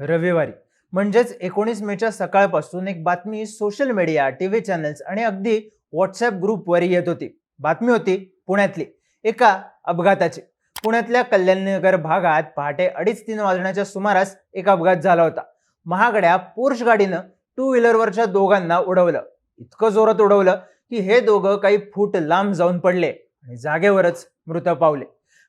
रविवारी. म्हणजेच एकोणीस मेच्या सकाळपासून एक बातमी सोशल मीडिया टीव्ही चॅनल्स आणि अगदी व्हॉट्सअप ग्रुपवर येत होती. बातमी होती पुण्यातली. एका अपघाताची. पुण्यातल्या कल्याणनगर भागात पहाटे अडीच तीन वाजण्याच्या सुमारास एक अपघात झाला होता. महागड्या पोर्श गाडीनं टू व्हीलरवरच्या दोघांना उडवलं. इतकं जोरात उडवलं की हे दोघं काही फूट लांब जाऊन पडले आणि जागेवरच मृत पावले.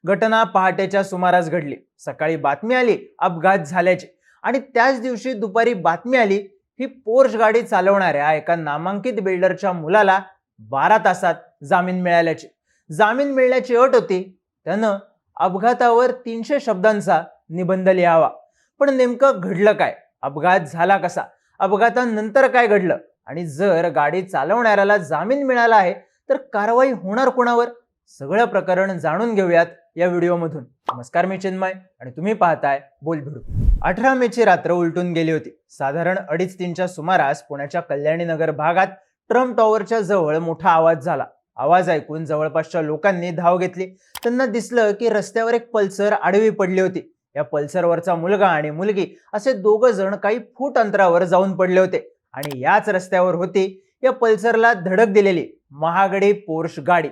घटना पहाटेच्या सुमारास घडली. सकाळी बातमी आली अपघात झाल्याची. आणि त्याच दिवशी दुपारी बातमी आली ही पोर्श गाडी चालवणाऱ्या एका नामांकित बिल्डरच्या मुलाला बारा तासात जामीन मिळाल्याची. जामीन मिळण्याची अट होती त्यानं अपघातावर तीनशे शब्दांचा निबंध लिहावा. पण नेमकं घडलं काय? अपघात झाला कसा? अपघातानंतर काय घडलं? आणि जर गाडी चालवणाऱ्याला जामीन मिळाला आहे तर कारवाई होणार कोणावर? सगळं प्रकरण जाणून घेऊयात या व्हिडिओमधून. नमस्कार मी चिन्मय आणि तुम्ही पाहताय बोल भिडू अठरा मेची रात्र उलटून गेली होती. साधारण अडीच तीनच्या सुमारास पुण्याच्या कल्याणीनगर भागात ट्रम्प टॉवरच्या जवळ मोठा आवाज झाला. आवाज ऐकून जवळपासच्या लोकांनी धाव घेतली. त्यांना दिसलं की रस्त्यावर एक पल्सर आडवी पडली होती. या पल्सरवरचा मुलगा आणि मुलगी असे दोघ जण काही फूट अंतरावर जाऊन पडले होते. आणि याच रस्त्यावर होती. या पल्सरला धडक दिलेली महागडी पोर्श गाडी.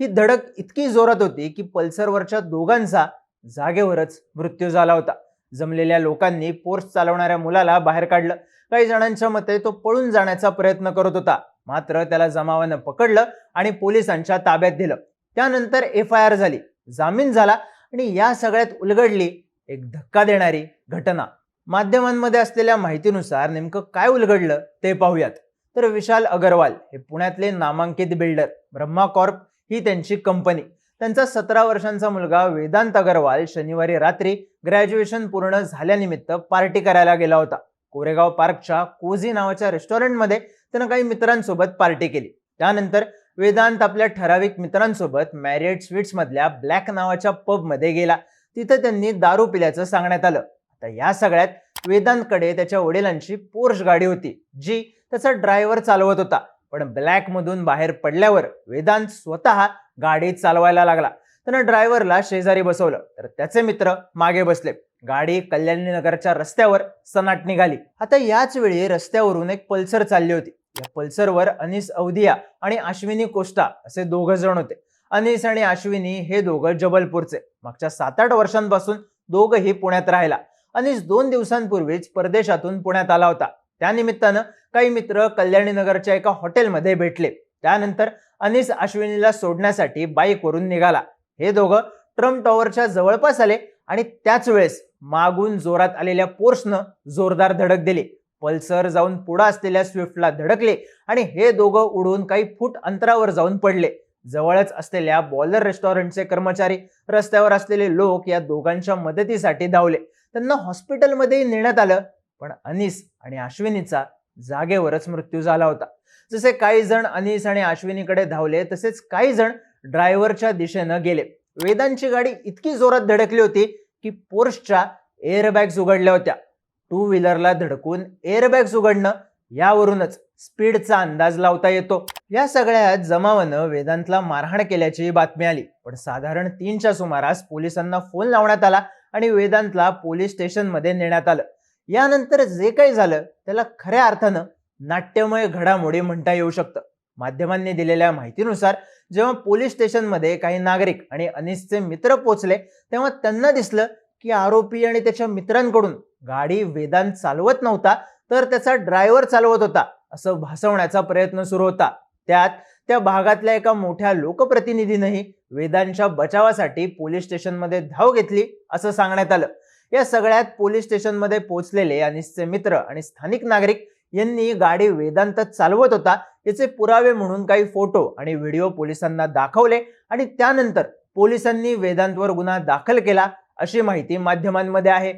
ही धडक इतकी जोरात होती की पल्सरवरच्या दोघांचा जागेवरच मृत्यू झाला होता. जमलेल्या लोकांनी पोर्स चालवणाऱ्या मुलाला बाहेर काढलं. काही जणांच्या मते तो पळून जाण्याचा प्रयत्न करत होता. मात्र त्याला जमावानं पकडलं आणि पोलिसांच्या ताब्यात दिलं. त्यानंतर एफ आय आर झाली. जामीन झाला आणि या सगळ्यात उलगडली एक धक्का देणारी घटना. माध्यमांमध्ये असलेल्या माहितीनुसार नेमकं काय उलगडलं ते पाहूयात. तर विशाल अगरवाल हे पुण्यातले नामांकित बिल्डर. ब्रह्मा कॉर्प ही त्यांची कंपनी. त्यांचा सतरा वर्षांचा मुलगा वेदांत अगरवाल शनिवारी रात्री ग्रॅज्युएशन पूर्ण झाल्यानिमित्त पार्टी करायला गेला होता. कोरेगाव पार्कच्या कोझी नावाच्या रेस्टॉरंटमध्ये त्यानं काही मित्रांसोबत पार्टी केली. त्यानंतर वेदांत आपल्या ठराविक मित्रांसोबत मॅरियट स्वीट्स मधल्या ब्लॅक नावाच्या पबमध्ये गेला. तिथं त्यांनी दारू पिल्याचं सांगण्यात आलं. आता या सगळ्यात वेदांतकडे त्याच्या वडिलांची पोर्श गाडी होती जी त्याचा ड्रायव्हर चालवत होता. पण ब्लॅक मधून बाहेर पडल्यावर वेदांत स्वतः गाडी चालवायला लागला. त्यानं ड्रायव्हरला शेजारी बसवलं. तर त्याचे मित्र मागे बसले. गाडी कल्याणी नगरच्या रस्त्यावर सनाट निघाली. आता याच वेळी रस्त्यावरून एक पल्सर चालली होती. या पल्सरवर अनिस अवधिया आणि अश्विनी कोस्टा असे दोघ जण होते. अनिस आणि अश्विनी हे दोघं जबलपूरचे. मागच्या सात आठ वर्षांपासून दोघही पुण्यात राहिला अनिस दोन दिवसांपूर्वीच परदेशातून पुण्यात आला होता. त्यानिमित्तानं काही मित्र कल्याणीनगरच्या एका हॉटेलमध्ये भेटले. त्यानंतर अनिस अश्विनीला सोडण्यासाठी बाईकवरून निघाला. हे दोघं ट्रम्प टॉवरच्या जवळपास आले आणि त्याच वेळेस मागून जोरात आलेल्या पोर्सनं जोरदार धडक दिली. पल्सर जाऊन पुढं असलेल्या स्विफ्टला धडकले आणि हे दोघं उडून काही फूट अंतरावर जाऊन पडले. जवळच असलेल्या बॉलर रेस्टॉरंटचे कर्मचारी रस्त्यावर असलेले लोक या दोघांच्या मदतीसाठी धावले. त्यांना हॉस्पिटलमध्येही नेण्यात आलं पण अनिस आणि अश्विनीचा जागेवरच मृत्यू झाला होता. जसे काही जण अनिस आणि अश्विनीकडे धावले तसेच काही जण ड्रायव्हरच्या दिशेनं गेले. वेदांची गाडी इतकी जोरात धडकली होती की पोर्सच्या एअरबॅग्स उघडल्या होत्या. टू व्हीलरला धडकून एअरबॅग्स उघडणं यावरूनच स्पीडचा अंदाज लावता येतो. या सगळ्यात जमावानं वेदांतला मारहाण केल्याची बातमी आली. पण साधारण तीनच्या सुमारास पोलिसांना फोन लावण्यात आला आणि वेदांतला पोलीस स्टेशनमध्ये नेण्यात आलं. यानंतर जे काही झालं त्याला खऱ्या अर्थानं नाट्यमय घडामोडी म्हणता येऊ शकतं. माध्यमांनी दिलेल्या माहितीनुसार जेव्हा पोलीस स्टेशनमध्ये काही नागरिक आणि अनिसचे मित्र पोचले तेव्हा त्यांना दिसलं की आरोपी आणि त्याच्या मित्रांकडून गाडी वेदांत चालवत नव्हता तर त्याचा ड्रायव्हर चालवत होता असं भासवण्याचा प्रयत्न सुरू होता. त्यात त्या भागातल्या एका मोठ्या लोकप्रतिनिधीनंही वेदांच्या बचावासाठी पोलीस स्टेशनमध्ये धाव घेतली असं सांगण्यात आलं. या सगळ्यात पोलीस स्टेशनमध्ये पोहोचलेले अनिसचे मित्र आणि स्थानिक नागरिक यांनी गाडी वेदांत चालवत होता. याचे पुरावे म्हणून काही फोटो आणि व्हिडिओ पोलिसांना दाखवले आणि त्यानंतर पोलिसांनी वेदांतवर गुन्हा दाखल केला अशी माहिती माध्यमांमध्ये आहे.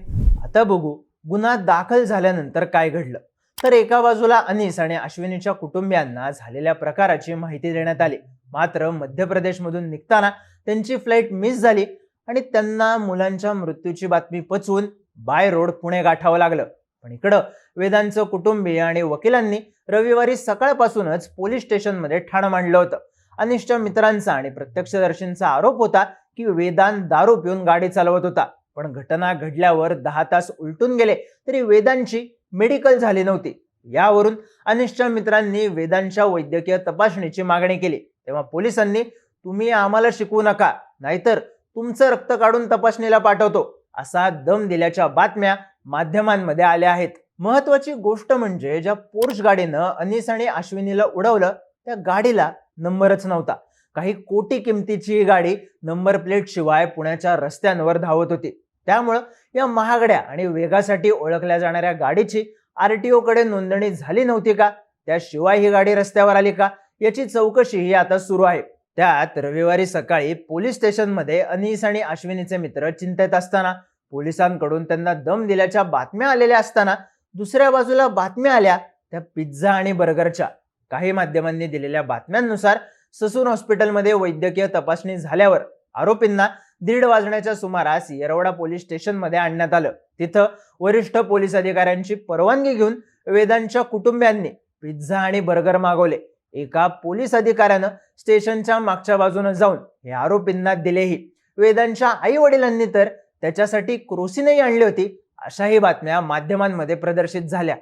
आता बघू गुन्हा दाखल झाल्यानंतर काय घडलं. तर एका बाजूला अनिस आणि अश्विनीच्या कुटुंबियांना झालेल्या प्रकाराची माहिती देण्यात आली. मात्र मध्य प्रदेशमधून निघताना त्यांची फ्लाईट मिस झाली. आणि त्यांना मुलांच्या मृत्यूची बातमी पचवून बाय रोड पुणे गाठावं लागलं. पण इकडं वेदांचं कुटुंबीय आणि वकिलांनी रविवारी सकाळपासूनच पोलीस स्टेशनमध्ये ठाणं मांडलं होतं. अनिष्ट मित्रांचा आणि प्रत्यक्षदर्शींचा आरोप होता की वेदांत दारू पिऊन गाडी चालवत होता. पण घटना घडल्यावर दहा तास उलटून गेले तरी वेदांची मेडिकल झाली नव्हती. यावरून अनिष्ट मित्रांनी वेदांच्या वैद्यकीय तपासणीची मागणी केली. तेव्हा पोलिसांनी तुम्ही आम्हाला शिकवू नका नाहीतर तुमचं रक्त काढून तपासणीला पाठवतो असा दम दिल्याच्या बातम्या माध्यमांमध्ये आल्या आहेत. महत्वाची गोष्ट म्हणजे ज्या पोर्श गाडीनं अनिस आणि अश्विनीला उडवलं त्या गाडीला नंबरच नव्हता. काही कोटी किमतीची ही गाडी नंबर प्लेट शिवाय पुण्याच्या रस्त्यांवर धावत होती. त्यामुळं या महागड्या आणि वेगासाठी ओळखल्या जाणाऱ्या गाडीची आरटीओ कडे नोंदणी झाली नव्हती का? त्याशिवाय ही गाडी रस्त्यावर आली का? याची चौकशी ही आता सुरू आहे. त्यात रविवारी सकाळी पोलीस स्टेशनमध्ये अनिस आणि अश्विनीचे मित्र चिंतेत असताना पोलिसांकडून त्यांना दम दिल्याच्या बातम्या आलेल्या असताना दुसऱ्या बाजूला बातम्या आल्या त्या पिझ्झा आणि बर्गरच्या. काही माध्यमांनी दिलेल्या बातम्यांनुसार ससून हॉस्पिटलमध्ये वैद्यकीय तपासणी झाल्यावर आरोपींना दीड वाजण्याच्या सुमारास येरवडा पोलीस स्टेशनमध्ये आणण्यात आलं. तिथं वरिष्ठ पोलीस अधिकाऱ्यांची परवानगी घेऊन वेदांच्या कुटुंबियांनी पिझ्झा आणि बर्गर मागवले. एका पोलीस अधिकाऱ्यानं स्टेशनच्या मागच्या बाजूनं जाऊन हे आरोपींना दिलेही वेदांच्या आई वडिलांनी तर त्याच्यासाठी क्रोसिनही आणली होती अशाही बातम्या माध्यमांमध्ये प्रदर्शित झाल्या.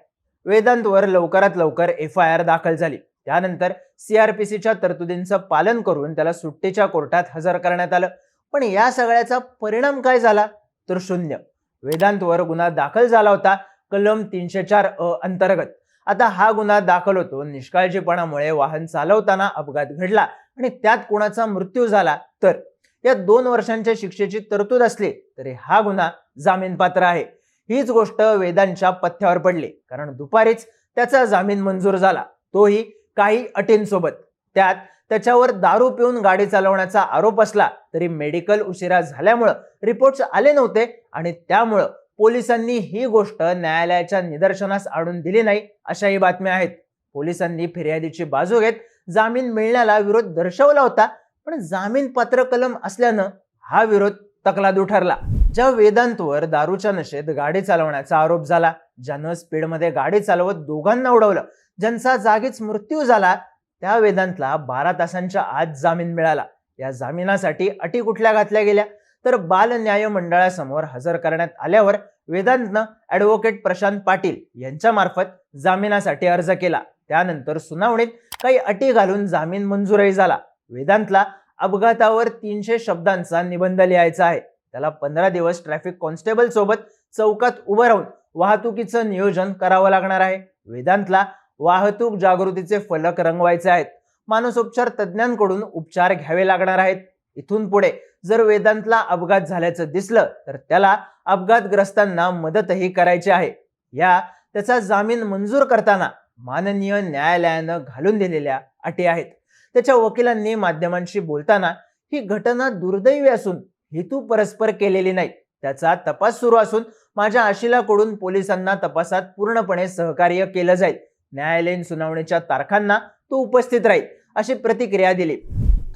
वेदांतवर लवकरात लवकर एफ आय आर दाखल झाली. त्यानंतर सीआरपीसीच्या तरतुदींचं पालन करून त्याला सुट्टीच्या कोर्टात हजर करण्यात आलं. पण या सगळ्याचा परिणाम काय झाला? तर शून्य. वेदांतवर गुन्हा दाखल झाला होता कलम तीनशे चार अ अंतर्गत. आता हा गुन्हा दाखल होतो. निष्काळजीपणामुळे वाहन चालवताना अपघात घडला आणि त्यात कोणाचा मृत्यू झाला तर? या दोन वर्षांच्या शिक्षेची तरतूद असली तरी हा गुन्हा जामीन पात्र आहे. हीच गोष्ट वेदांच्या पथ्यावर पडली. कारण दुपारीच त्याचा जामीन मंजूर झाला. तोही काही अटींसोबत. त्यात त्याच्यावर दारू पिऊन गाडी चालवण्याचा आरोप असला तरी मेडिकल उशिरा झाल्यामुळं रिपोर्ट्स आले नव्हते आणि त्यामुळं पोलिसांनी ही गोष्ट न्यायालयाच्या निदर्शनास आणून दिली नाही अशाही बातम्या आहेत. पोलिसांनी फिर्यादीची बाजू घेत जामीन मिळण्याला विरोध दर्शवला होता पण जामीन पात्र कलम असल्यानं हा विरोध तकलादू ठरला ज्या वेदांतवर दारूच्या नशेत गाडी चालवण्याचा आरोप झाला ज्यानं स्पीडमध्ये गाडी चालवत दोघांना उडवलं ज्यांचा जागीच मृत्यू झाला त्या वेदांतला बारा तासांच्या आत जामीन मिळाला. या जामिनासाठी अटी कुठल्या घातल्या गेल्या? तर बाल न्याय मंडळासमोर हजर करण्यात आल्यावर वेदांतनं ऍडव्होकेट प्रशांत पाटील यांच्या मार्फत जामिनासाठी अर्ज केला. त्यानंतर सुनावणीत काही अटी घालून जामीन मंजूरही झाला. वेदांतला अपघातावर तीनशे शब्दांचा निबंध लिहायचा आहे. त्याला पंधरा दिवस ट्रॅफिक कॉन्स्टेबल सोबत चौकात उभं राहून वाहतुकीचं नियोजन करावं लागणार आहे. वेदांतला वाहतूक जागृतीचे फलक रंगवायचे आहेत. मानसोपचार तज्ज्ञांकडून उपचार घ्यावे लागणार आहेत. इथून पुढे जर वेदांतला अपघात झाल्याचं दिसलं तर त्याला अपघातग्रस्तांना मदतही करायची आहे. या त्याचा जामीन मंजूर करताना माननीय न्यायालयानं घालून दिलेल्या अटी आहेत. त्याच्या वकिलांनी माध्यमांशी बोलताना ही घटना दुर्दैवी असून हेतू परस्पर केलेली नाही. त्याचा तपास सुरू असून माझ्या आशिलाकडून पोलिसांना तपासात पूर्णपणे सहकार्य केलं जाईल. न्यायालयीन सुनावणीच्या तारखांना तो उपस्थित राहील अशी प्रतिक्रिया दिली.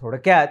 थोडक्यात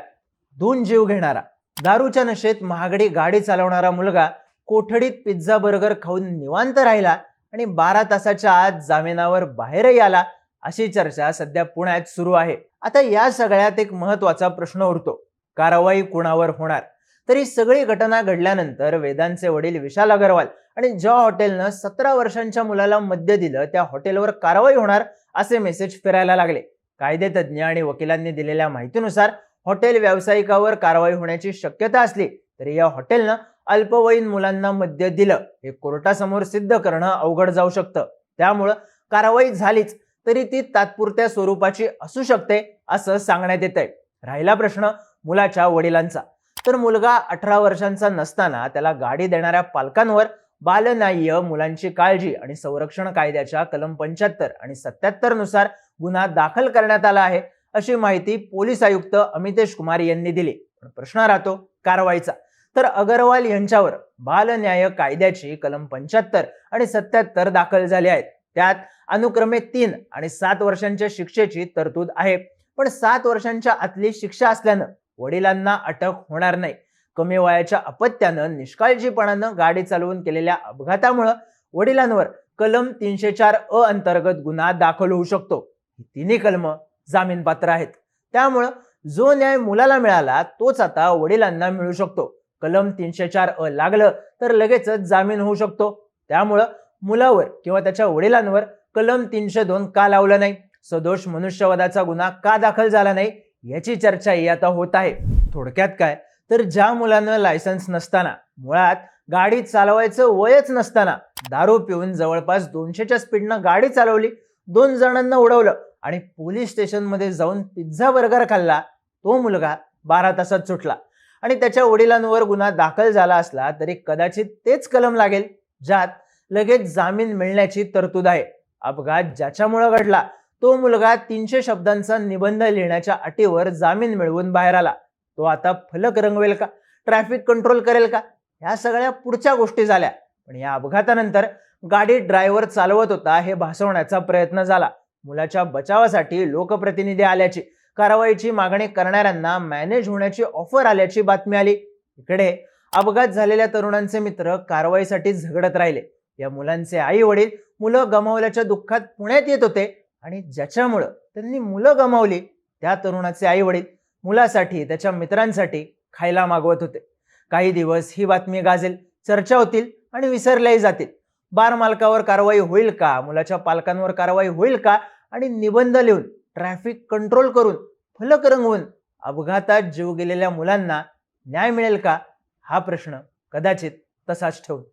दोन जीव घेणारा दारूच्या नशेत महागडी गाडी चालवणारा मुलगा कोठडीत पिझ्झा बर्गर खाऊन निवांत राहिला आणि बारा तासाच्या आत जामिनावर बाहेरही आला अशी चर्चा सध्या पुण्यात सुरू आहे. आता या सगळ्यात एक महत्त्वाचा प्रश्न उरतो. कारवाई कुणावर होणार? तरी सगळी घटना घडल्यानंतर वेदांचे वडील विशाल अगरवाल आणि ज्या हॉटेलनं सतरा वर्षांच्या मुलाला मद्य दिलं त्या हॉटेलवर कारवाई होणार असे मेसेज फिरायला लागले. कायदेतज्ञ आणि वकिलांनी दिलेल्या माहितीनुसार हॉटेल व्यावसायिकावर कारवाई होण्याची शक्यता असली तरी या हॉटेलनं अल्पवयीन मुलांना मद्य दिलं. हे कोर्टासमोर सिद्ध करणं अवघड जाऊ शकतं. त्यामुळं कारवाई झालीच तरी ती तात्पुरत्या स्वरूपाची असू शकते असं सांगण्यात येत आहे राहिला प्रश्न मुलाच्या वडिलांचा. तर मुलगा अठरा वर्षांचा नसताना त्याला गाडी देणाऱ्या पालकांवर बालन्याय्य मुलांची काळजी आणि संरक्षण कायद्याच्या कलम पंच्याहत्तर आणि सत्याहत्तरनुसार गुन्हा दाखल करण्यात आला आहे. अशी माहिती पोलीस आयुक्त अमितेश कुमार यांनी दिली. प्रश्न राहतो कारवाईचा. तर अगरवाल यांच्यावर बाल न्याय कायद्याची कलम पंच्याहत्तर आणि सत्याहत्तर दाखल झाली आहेत. त्यात अनुक्रमे तीन आणि सात वर्षांच्या शिक्षेची तरतूद आहे. पण सात वर्षांच्या आतली शिक्षा असल्यानं वडिलांना अटक होणार नाही. कमी वयाच्या अपत्यानं निष्काळजीपणानं गाडी चालवून केलेल्या अपघातामुळं वडिलांवर कलम तीनशे चार अ अंतर्गत गुन्हा दाखल होऊ शकतो. ही तिन्ही कलम जामीन पात्र आहेत. त्यामुळं जो न्याय मुलाला मिळाला तोच आता वडिलांना मिळू शकतो. कलम तीनशे चार अ लागलं तर लगेचच जामीन होऊ शकतो. त्यामुळं मुलावर किंवा त्याच्या वडिलांवर कलम तीनशे दोन का लावलं नाही? सदोष मनुष्यवधाचा गुन्हा का दाखल झाला नाही? याची चर्चाही आता होत आहे. थोडक्यात काय? तर ज्या मुलानं लायसन्स नसताना मुळात गाडी चालवायचं वयच नसताना दारू पिऊन जवळपास दोनशेच्या स्पीडनं गाडी चालवली दोन जणांना उडवलं आणि पोलीस स्टेशनमध्ये जाऊन पिझ्झा बर्गर खाल्ला तो मुलगा बारा तासात सुटला. आणि त्याच्या वडिलांवर गुन्हा दाखल झाला असला तरी कदाचित तेच कलम लागेल ज्यात लगेच जामीन मिळण्याची तरतूद आहे. अपघात ज्याच्यामुळं घडला तो मुलगा तीनशे शब्दांचा निबंध लिहिण्याच्या अटीवर जामीन मिळवून बाहेर आला. तो आता फलक रंगवेल का? ट्रॅफिक कंट्रोल करेल का? ह्या सगळ्या पुढच्या गोष्टी झाल्या. पण या अपघातानंतर गाडी ड्रायव्हर चालवत होता हे भासवण्याचा प्रयत्न झाला. मुलाच्या बचावासाठी लोकप्रतिनिधी आल्याची कारवाईची मागणी करणाऱ्यांना मॅनेज होण्याची ऑफर आल्याची बातमी आली. इकडे अपघात झालेल्या तरुणांचे मित्र कारवाईसाठी झगडत राहिले. या मुलांचे आई वडील मुलं गमावल्याच्या दुःखात पुण्यात येत होते आणि ज्याच्यामुळं त्यांनी मुलं गमावली त्या तरुणाचे आई वडील मुलासाठी त्याच्या मित्रांसाठी खायला मागवत होते. काही दिवस ही बातमी गाजेल चर्चा होतील आणि विसरल्याही जातील. बार मालकावर कारवाई होईल का? मुलाच्या पालकांवर कारवाई होईल का? आणि निबंध लिहून ट्रॅफिक कंट्रोल करून फलक रंगवून अपघातात जीव गेलेल्या मुलांना न्याय मिळेल का? हा प्रश्न कदाचित तसाच ठेवून